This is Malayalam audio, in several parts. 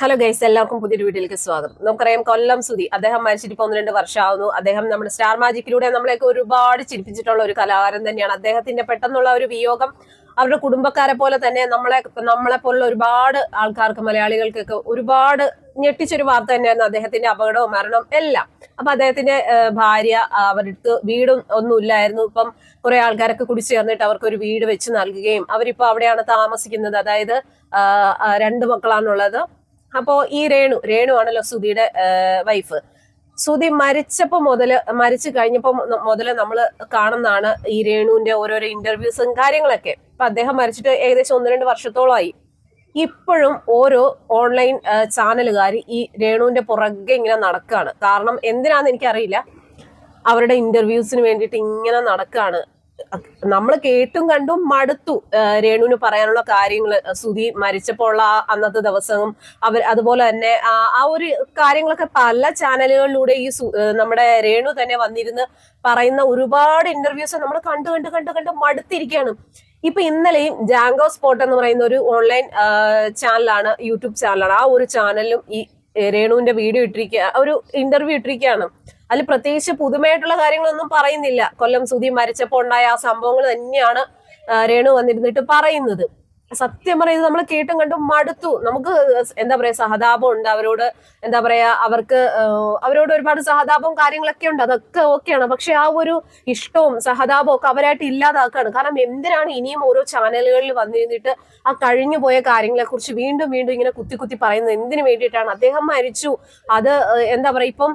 ഹലോ ഗൈസ് എല്ലാവർക്കും പുതിയൊരു വീട്ടിലേക്ക് സ്വാഗതം. നമുക്കറിയാം കൊല്ലം സുധി അദ്ദേഹം മരിച്ചിട്ട് ഇപ്പൊ ഒന്ന് രണ്ട് വർഷമാവുന്നു. അദ്ദേഹം നമ്മുടെ സ്റ്റാർ മാജിക്കിലൂടെ നമ്മളെയൊക്കെ ഒരുപാട് ചിരിപ്പിച്ചിട്ടുള്ള ഒരു കലാകാരൻ തന്നെയാണ്. അദ്ദേഹത്തിന്റെ പെട്ടെന്നുള്ള ഒരു വിയോഗം അവരുടെ കുടുംബക്കാരെ പോലെ തന്നെ നമ്മളെ നമ്മളെ പോലുള്ള ഒരുപാട് ആൾക്കാർക്ക് മലയാളികൾക്കൊക്കെ ഒരുപാട് ഞെട്ടിച്ചൊരു വാർത്ത തന്നെയായിരുന്നു അദ്ദേഹത്തിന്റെ അപകടവും മരണവും എല്ലാം. അപ്പൊ അദ്ദേഹത്തിന്റെ ഭാര്യ അവർക്ക് വീടും ഒന്നും ഇല്ലായിരുന്നു. ഇപ്പം കുറെ ആൾക്കാരൊക്കെ കുടിച്ചു ചേർന്നിട്ട് അവർക്ക് ഒരു വീട് വെച്ച് നൽകുകയും അവരിപ്പോ അവിടെയാണ് താമസിക്കുന്നത്. അതായത് രണ്ട് മക്കളാണുള്ളത്. അപ്പോ ഈ രേണു രേണു ആണല്ലോ സുധിയുടെ വൈഫ് സുധി മരിച്ചപ്പോ മുതൽ മരിച്ചു കഴിഞ്ഞപ്പോ മുതൽ നമ്മൾ കാണുന്നതാണ് ഈ രേണുവിന്റെ ഓരോരോ ഇന്റർവ്യൂസും കാര്യങ്ങളൊക്കെ. ഇപ്പൊ അദ്ദേഹം മരിച്ചിട്ട് ഏകദേശം ഒന്ന് രണ്ട് വർഷത്തോളമായി ഇപ്പോഴും ഓരോ ഓൺലൈൻ ചാനലുകാർ ഈ രേണുവിന്റെ പുറകെ ഇങ്ങനെ നടക്കുകയാണ് കാരണം എന്തിനാന്ന് എനിക്കറിയില്ല. അവരുടെ ഇന്റർവ്യൂസിന് വേണ്ടിയിട്ട് ഇങ്ങനെ നടക്കുകയാണ് നമ്മൾ കേട്ടും കണ്ടും മടുത്തു. രേണുവിന് പറയാനുള്ള കാര്യങ്ങൾ സുധി മരിച്ചപ്പോൾ ആ അന്നത്തെ ദിവസവും അവർ അതുപോലെ തന്നെ ആ ഒരു കാര്യങ്ങളൊക്കെ പല ചാനലുകളിലൂടെ ഈ നമ്മുടെ രേണു തന്നെ വന്നിരുന്ന് പറയുന്ന ഒരുപാട് ഇന്റർവ്യൂസ് നമ്മൾ കണ്ടു കണ്ട് കണ്ട് കണ്ട് മടുത്തിരിക്കുകയാണ് ഇപ്പൊ ഇന്നലെയും ജാങ്കോ സ്പോട്ട് എന്ന് പറയുന്ന ഒരു ഓൺലൈൻ ചാനലാണ് യൂട്യൂബ് ചാനലാണ് ആ ഒരു ചാനലിലും ഈ രേണുവിന്റെ വീഡിയോ ഇട്ടിരിക്കുക ഒരു ഇന്റർവ്യൂ ഇട്ടിരിക്കുകയാണ് അതിൽ പ്രത്യേകിച്ച് പുതുമയായിട്ടുള്ള കാര്യങ്ങളൊന്നും പറയുന്നില്ല. കൊല്ലം സുധി മരിച്ചപ്പോൾ ഉണ്ടായ ആ സംഭവങ്ങൾ തന്നെയാണ് രേണു വന്നിരുന്നിട്ട് പറയുന്നത്. സത്യം പറയുന്നത് നമ്മൾ കേട്ടും കണ്ടും മടുത്തു. നമുക്ക് എന്താ പറയാ സഹതാപം ഉണ്ട് അവരോട്. എന്താ പറയാ അവർക്ക് അവരോട് ഒരുപാട് സഹതാപവും കാര്യങ്ങളൊക്കെ ഉണ്ട്. അതൊക്കെ ഓക്കെയാണ് പക്ഷെ ആ ഒരു ഇഷ്ടവും സഹതാപവും ഒക്കെ അവരായിട്ട് ഇല്ലാതാക്കാണ്. കാരണം എന്തിനാണ് ഇനിയും ഓരോ ചാനലുകളിൽ വന്നിരുന്നിട്ട് ആ കഴിഞ്ഞു പോയ കാര്യങ്ങളെ കുറിച്ച് വീണ്ടും വീണ്ടും ഇങ്ങനെ കുത്തി കുത്തി പറയുന്നത്? എന്തിനു വേണ്ടിയിട്ടാണ്? അദ്ദേഹം മരിച്ചു. അത് എന്താ പറയാ ഇപ്പം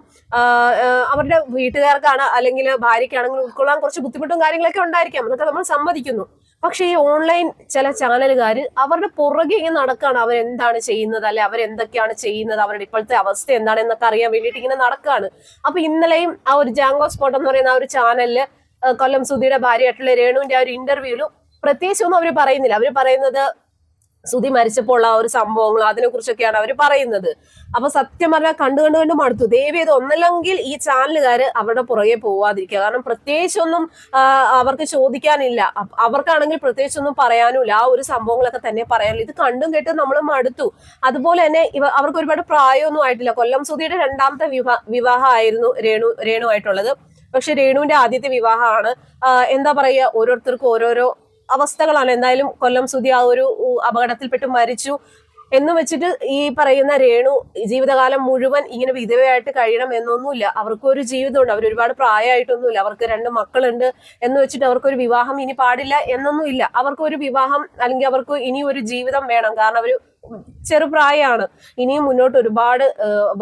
അവരുടെ വീട്ടുകാർക്കാണ് അല്ലെങ്കിൽ ഭാര്യയ്ക്കാണെങ്കിൽ ഉൾക്കൊള്ളാൻ കുറച്ച് ബുദ്ധിമുട്ടും കാര്യങ്ങളൊക്കെ ഉണ്ടായിരിക്കാം. അതൊക്കെ നമ്മൾ സമ്മതിക്കുന്നു. പക്ഷേ ഈ ഓൺലൈൻ ചില ചാനലുകാർ അവരുടെ പുറകെ ഇങ്ങനെ നടക്കുകയാണ് അവരെന്താണ് ചെയ്യുന്നത്? അല്ലെ അവരെന്തൊക്കെയാണ് ചെയ്യുന്നത്? അവരുടെ ഇപ്പോഴത്തെ അവസ്ഥ എന്താണെന്നൊക്കെ അറിയാൻ വേണ്ടിയിട്ട് ഇങ്ങനെ നടക്കുകയാണ് അപ്പൊ ഇന്നലെയും ആ ഒരു ജാങ്കോ സ്പോട്ട് എന്ന് പറയുന്ന ആ ഒരു ചാനലിൽ കൊല്ലം സുധിയുടെ ഭാര്യയായിട്ടുള്ള രേണുവിന്റെ ആ ഒരു ഇന്റർവ്യൂവിലും പ്രത്യേകിച്ചൊന്നും അവർ പറയുന്നില്ല. അവർ പറയുന്നത് സുധി മരിച്ചപ്പോൾ ആ ഒരു സംഭവങ്ങൾ അതിനെ കുറിച്ചൊക്കെയാണ് അവർ പറയുന്നത്. അപ്പൊ സത്യം പറഞ്ഞാൽ കണ്ടു കണ്ടു കണ്ടു മടുത്തു. ദേവി ഒന്നല്ലെങ്കിൽ ഈ ചാനലുകാർ അവരുടെ പുറകെ പോവാതിരിക്കുക. കാരണം പ്രത്യേകിച്ചൊന്നും അവർക്ക് ചോദിക്കാനില്ല. അവർക്കാണെങ്കിൽ പ്രത്യേകിച്ചൊന്നും പറയാനുമില്ല. ആ ഒരു സംഭവങ്ങളൊക്കെ തന്നെ പറയാനുള്ളൂ ഇത് കണ്ടും കേട്ടും നമ്മൾ മടുത്തു. അതുപോലെ തന്നെ ഇവ അവർക്ക് ഒരുപാട് പ്രായമൊന്നും ആയിട്ടില്ല. കൊല്ലം സുധിയുടെ രണ്ടാമത്തെ വിവാഹ വിവാഹമായിരുന്നു രേണു രേണു ആയിട്ടുള്ളത് പക്ഷെ രേണുവിന്റെ ആദ്യത്തെ വിവാഹമാണ്. എന്താ പറയുക? ഓരോരുത്തർക്കും ഓരോരോ അവസ്ഥകളാണ്. എന്തായാലും കൊല്ലം സുധി ആ ഒരു അപകടത്തിൽപ്പെട്ട് മരിച്ചു എന്ന് വെച്ചിട്ട് ഈ പറയുന്ന രേണു ജീവിതകാലം മുഴുവൻ ഇങ്ങനെ വിധവയായിട്ട് കഴിയണം എന്നൊന്നുമില്ല. അവർക്കൊരു ജീവിതമുണ്ട്. അവർ ഒരുപാട് പ്രായമായിട്ടൊന്നുമില്ല. അവർക്ക് രണ്ട് മക്കളുണ്ട് എന്ന് വെച്ചിട്ട് അവർക്കൊരു വിവാഹം ഇനി പാടില്ല എന്നൊന്നും ഇല്ല അവർക്ക് ഒരു വിവാഹം അല്ലെങ്കിൽ അവർക്ക് ഇനി ഒരു ജീവിതം വേണം. കാരണം അവർ ചെറുപ്രായമാണ്. ഇനിയും മുന്നോട്ട് ഒരുപാട്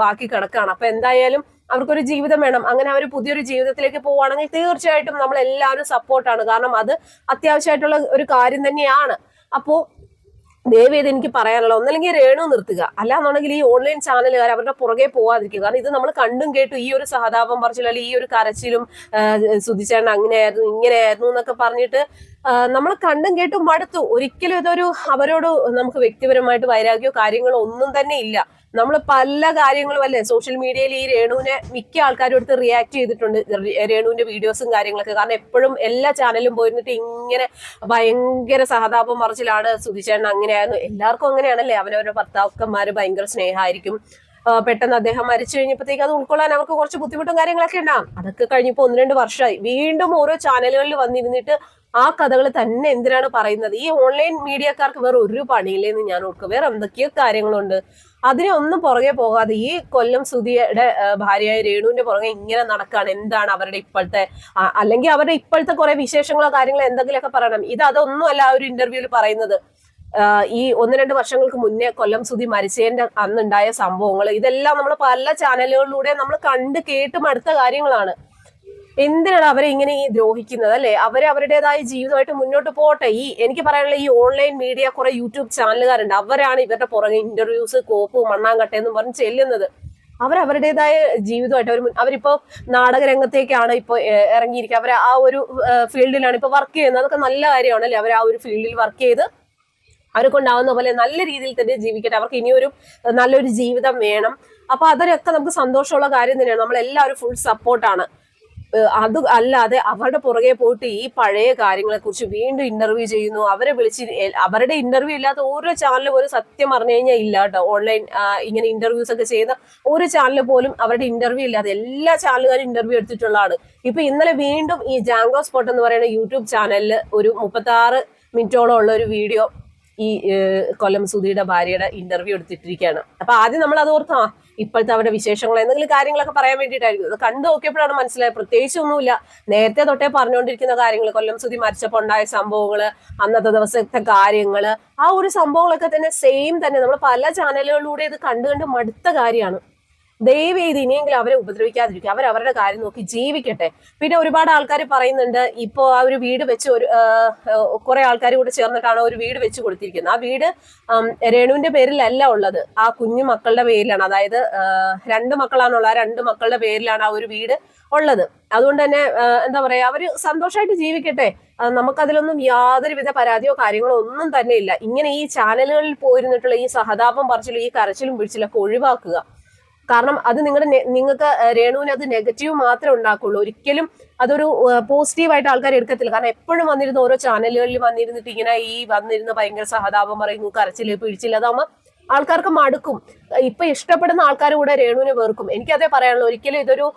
ബാക്കി കിടക്കാണ്. അപ്പൊ എന്തായാലും അവർക്കൊരു ജീവിതം വേണം. അങ്ങനെ അവർ പുതിയൊരു ജീവിതത്തിലേക്ക് പോവുകയാണെങ്കിൽ തീർച്ചയായിട്ടും നമ്മൾ എല്ലാവരും സപ്പോർട്ടാണ് കാരണം അത് അത്യാവശ്യമായിട്ടുള്ള ഒരു കാര്യം തന്നെയാണ്. അപ്പോൾ ദയവ് ചെയ്ത് എനിക്ക് പറയാനുള്ള ഒന്നല്ലെങ്കിൽ രേണു നിർത്തുക. അല്ലാന്നുണ്ടെങ്കിൽ ഈ ഓൺലൈൻ ചാനലുകാർ അവരുടെ പുറകെ പോവാതിരിക്കുക. കാരണം ഇത് നമ്മൾ കണ്ടും കേട്ടു ഈ ഒരു സഹതാപം പറിച്ചു അല്ലെങ്കിൽ ഈ ഒരു കരച്ചിലും സുധിച്ചേട്ടൻ അങ്ങനെയായിരുന്നു ഇങ്ങനെയായിരുന്നു എന്നൊക്കെ പറഞ്ഞിട്ട് നമ്മൾ കണ്ടും കേട്ടും മടുത്തു. ഒരിക്കലും ഇതൊരു അവരോട് നമുക്ക് വ്യക്തിപരമായിട്ട് വൈരാഗ്യോ കാര്യങ്ങളോ ഒന്നും തന്നെ ഇല്ല. നമ്മൾ പല കാര്യങ്ങളും അല്ലേ? സോഷ്യൽ മീഡിയയിൽ ഈ രേണുവിനെ മിക്ക ആൾക്കാരും എടുത്ത് റിയാക്ട് ചെയ്തിട്ടുണ്ട്. രേണുവിന്റെ വീഡിയോസും കാര്യങ്ങളൊക്കെ. കാരണം എപ്പോഴും എല്ലാ ചാനലും പോയിരുന്നിട്ട് ഇങ്ങനെ ഭയങ്കര സഹതാപം മറിച്ചിലാണ് സുധിച്ചേട്ടൻ അങ്ങനെയായിരുന്നു. എല്ലാവർക്കും അങ്ങനെയാണല്ലേ? അവനവരുടെ ഭർത്താക്കന്മാർ ഭയങ്കര സ്നേഹമായിരിക്കും. പെട്ടെന്ന് അദ്ദേഹം മരിച്ചു കഴിഞ്ഞപ്പോഴത്തേക്ക് അത് ഉൾക്കൊള്ളാൻ അവർക്ക് കുറച്ച് ബുദ്ധിമുട്ടും കാര്യങ്ങളൊക്കെ ഉണ്ടാവും. അതൊക്കെ കഴിഞ്ഞപ്പോൾ ഒന്ന് രണ്ട് വർഷമായി. വീണ്ടും ഓരോ ചാനലുകളിൽ വന്നിരുന്നിട്ട് ആ കഥകൾ തന്നെ എന്തിനാണ് പറയുന്നത്? ഈ ഓൺലൈൻ മീഡിയക്കാർക്ക് വേറെ ഒരു പണിയില്ലെന്ന് ഞാൻ ഓർക്കും. വേറെ എന്തൊക്കെയോ കാര്യങ്ങളുണ്ട്. അതിനെ ഒന്നും പുറകെ പോകാതെ ഈ കൊല്ലം സുധിയുടെ ഭാര്യയായ രേണുവിന്റെ പുറകെ ഇങ്ങനെ നടക്കാണ്. എന്താണ് അവരുടെ ഇപ്പോഴത്തെ അല്ലെങ്കിൽ അവരുടെ ഇപ്പോഴത്തെ കുറെ വിശേഷങ്ങളോ കാര്യങ്ങളോ എന്തെങ്കിലുമൊക്കെ പറയണം. ഇത് അതൊന്നും അല്ല ആ ഒരു ഇന്റർവ്യൂവിൽ പറയുന്നത്. ഈ ഒന്ന് രണ്ട് വർഷങ്ങൾക്ക് മുന്നേ കൊല്ലം സുധി മരിച്ചതിന്റെ അന്നുണ്ടായ സംഭവങ്ങൾ ഇതെല്ലാം നമ്മൾ പല ചാനലുകളിലൂടെ നമ്മൾ കണ്ട് കേട്ട് മടുത്ത കാര്യങ്ങളാണ്. എന്തിനാണ് അവരെ ഇങ്ങനെ ഈ ദ്രോഹിക്കുന്നത് അല്ലെ? അവരെ അവരുടേതായ ജീവിതമായിട്ട് മുന്നോട്ട് പോട്ടെ. ഈ എനിക്ക് പറയാനുള്ള ഈ ഓൺലൈൻ മീഡിയ കുറെ യൂട്യൂബ് ചാനലുകാരുണ്ട്. അവരാണ് ഇവരുടെ പുറകെ ഇന്റർവ്യൂസ് കോപ്പ് മണ്ണാങ്കട്ട എന്ന് പറഞ്ഞ് ചെല്ലുന്നത്. അവരവരുടേതായ ജീവിതമായിട്ട് അവർ അവരിപ്പോ നാടകരംഗത്തേക്കാണ് ഇപ്പൊ ഇറങ്ങിയിരിക്കുക. അവർ ആ ഒരു ഫീൽഡിലാണ് ഇപ്പൊ വർക്ക് ചെയ്യുന്നത്. അതൊക്കെ നല്ല കാര്യമാണ് അല്ലെ അവർ ആ ഒരു ഫീൽഡിൽ വർക്ക് ചെയ്ത് അവരെ കൊണ്ടാവുന്ന പോലെ നല്ല രീതിയിൽ തന്നെ ജീവിക്കട്ടെ. അവർക്ക് ഇനിയൊരു നല്ലൊരു ജീവിതം വേണം. അപ്പൊ അതിനൊക്കെ നമുക്ക് സന്തോഷമുള്ള കാര്യം തന്നെയാണ്. നമ്മളെല്ലാവരും ഫുൾ സപ്പോർട്ടാണ് അത് അല്ലാതെ അവരുടെ പുറകെ പോയിട്ട് ഈ പഴയ കാര്യങ്ങളെ കുറിച്ച് വീണ്ടും ഇന്റർവ്യൂ ചെയ്യുന്നു. അവരെ വിളിച്ച് അവരുടെ ഇന്റർവ്യൂ ഇല്ലാത്ത ഓരോ ചാനലും ഒരു സത്യം പറഞ്ഞു കഴിഞ്ഞാൽ ഇല്ല കേട്ടോ. ഓൺലൈൻ ഇങ്ങനെ ഇന്റർവ്യൂസ് ഒക്കെ ചെയ്യുന്ന ഒരു ചാനൽ പോലും അവരുടെ ഇന്റർവ്യൂ ഇല്ലാതെ എല്ലാ ചാനലുകാരും ഇന്റർവ്യൂ എടുത്തിട്ടുള്ളതാണ്. ഇപ്പൊ ഇന്നലെ വീണ്ടും ഈ ജാങ്കോ സ്പോട്ട് എന്ന് പറയുന്ന യൂട്യൂബ് ചാനലിൽ ഒരു മുപ്പത്തി ആറ് മിനിറ്റോളം ഉള്ള ഒരു വീഡിയോ ഈ കൊല്ലം സുധിയുടെ ഭാര്യയുടെ ഇന്റർവ്യൂ എടുത്തിട്ടിരിക്കുകയാണ്. അപ്പൊ ആദ്യം നമ്മൾ അത് ഓർത്താ ഇപ്പോഴത്തെ അവരുടെ വിശേഷങ്ങൾ എന്തെങ്കിലും കാര്യങ്ങളൊക്കെ പറയാൻ വേണ്ടിയിട്ടായിരുന്നു അത് കണ്ടു നോക്കിയപ്പോഴാണ് മനസ്സിലായത്. പ്രത്യേകിച്ച് ഒന്നുമില്ല നേരത്തെ തൊട്ടേ പറഞ്ഞുകൊണ്ടിരിക്കുന്ന കാര്യങ്ങൾ കൊല്ലം സുധി മരിച്ചപ്പോൾ ഉണ്ടായ സംഭവങ്ങൾ അന്നത്തെ ദിവസത്തെ കാര്യങ്ങൾ ആ ഒരു സംഭവങ്ങളൊക്കെ തന്നെ സെയിം തന്നെ. നമ്മൾ പല ചാനലുകളിലൂടെ ഇത് കണ്ടു കണ്ട് മടുത്ത കാര്യമാണ്. ദയവ് ചെയ്ത് ഇനിയെങ്കിലും അവരെ ഉപദ്രവിക്കാതിരിക്കുക. അവർ അവരുടെ കാര്യം നോക്കി ജീവിക്കട്ടെ. പിന്നെ ഒരുപാട് ആൾക്കാർ പറയുന്നുണ്ട് ഇപ്പോൾ ആ ഒരു വീട് വെച്ച് ഒരു കുറെ ആൾക്കാർ കൂടെ ചേർന്നിട്ടാണ് ഒരു വീട് വെച്ച് കൊടുത്തിരിക്കുന്നത്. ആ വീട് രേണുവിന്റെ പേരിലല്ല ഉള്ളത്. ആ കുഞ്ഞു മക്കളുടെ പേരിലാണ്. അതായത് രണ്ട് മക്കളാണുള്ള ആ രണ്ട് മക്കളുടെ പേരിലാണ് ആ ഒരു വീട് ഉള്ളത്. അതുകൊണ്ട് തന്നെ എന്താ പറയാ അവർ സന്തോഷമായിട്ട് ജീവിക്കട്ടെ. നമുക്കതിലൊന്നും യാതൊരുവിധ പരാതിയോ കാര്യങ്ങളോ ഒന്നും തന്നെ ഇല്ല. ഇങ്ങനെ ഈ ചാനലുകളിൽ പോയിരുന്നിട്ടുള്ള ഈ സഹതാപം പറിച്ചിലും ഈ കരച്ചിലും പിടിച്ചിലൊക്കെ ഒഴിവാക്കുക. കാരണം അത് നിങ്ങളുടെ നിങ്ങൾക്ക് രേണുവിന് അത് നെഗറ്റീവ് മാത്രമേ ഉണ്ടാക്കുള്ളൂ. ഒരിക്കലും അതൊരു പോസിറ്റീവായിട്ട് ആൾക്കാർ എടുക്കത്തില്ല. കാരണം എപ്പോഴും വന്നിരുന്ന ഓരോ ചാനലുകളിൽ വന്നിരുന്നിട്ട് ഇങ്ങനെ ഈ വന്നിരുന്ന ഭയങ്കര സഹതാപം പറയുന്നു കരച്ചിൽ പിഴിച്ചില്ല അതാകുമ്പോൾ ആൾക്കാർക്ക് മടുക്കും. ഇപ്പൊ ഇഷ്ടപ്പെടുന്ന ആൾക്കാർ കൂടെ രേണുവിനെ വെറുക്കും. എനിക്കതേ പറയാനുള്ളൂ. ഒരിക്കലും ഇതൊരു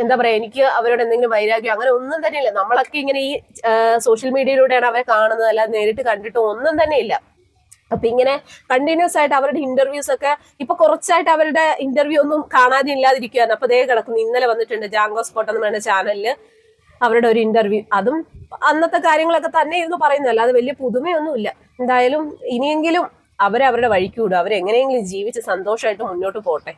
എന്താ പറയാ എനിക്ക് അവരോട് എന്തെങ്കിലും വൈരാഗ്യം അങ്ങനെ ഒന്നും തന്നെ ഇല്ല നമ്മളൊക്കെ ഇങ്ങനെ ഈ സോഷ്യൽ മീഡിയയിലൂടെയാണ് അവരെ കാണുന്നത്. അല്ലാതെ നേരിട്ട് കണ്ടിട്ടും ഒന്നും തന്നെ ഇല്ല അപ്പൊ ഇങ്ങനെ കണ്ടിന്യൂസ് ആയിട്ട് അവരുടെ ഇന്റർവ്യൂസ് ഒക്കെ ഇപ്പൊ കുറച്ചായിട്ട് അവരുടെ ഇന്റർവ്യൂ ഒന്നും കാണാതെ ഇല്ലാതിരിക്കുകയാണ് അപ്പൊ ദേ കിടക്കുന്നു. ഇന്നലെ വന്നിട്ടുണ്ട് ജാങ്കോ സ്പോട്ട് എന്ന് പറയുന്ന ചാനലിൽ അവരുടെ ഒരു ഇന്റർവ്യൂ അതും അന്നത്തെ കാര്യങ്ങളൊക്കെ തന്നെ ഇരുന്ന് പറയുന്നതല്ല അത് വലിയ പുതുമയൊന്നുമില്ല. എന്തായാലും ഇനിയെങ്കിലും അവരെ അവരുടെ വഴിക്ക് വിടും. അവരെങ്ങനെയെങ്കിലും ജീവിച്ച് സന്തോഷമായിട്ട് മുന്നോട്ട് പോട്ടെ.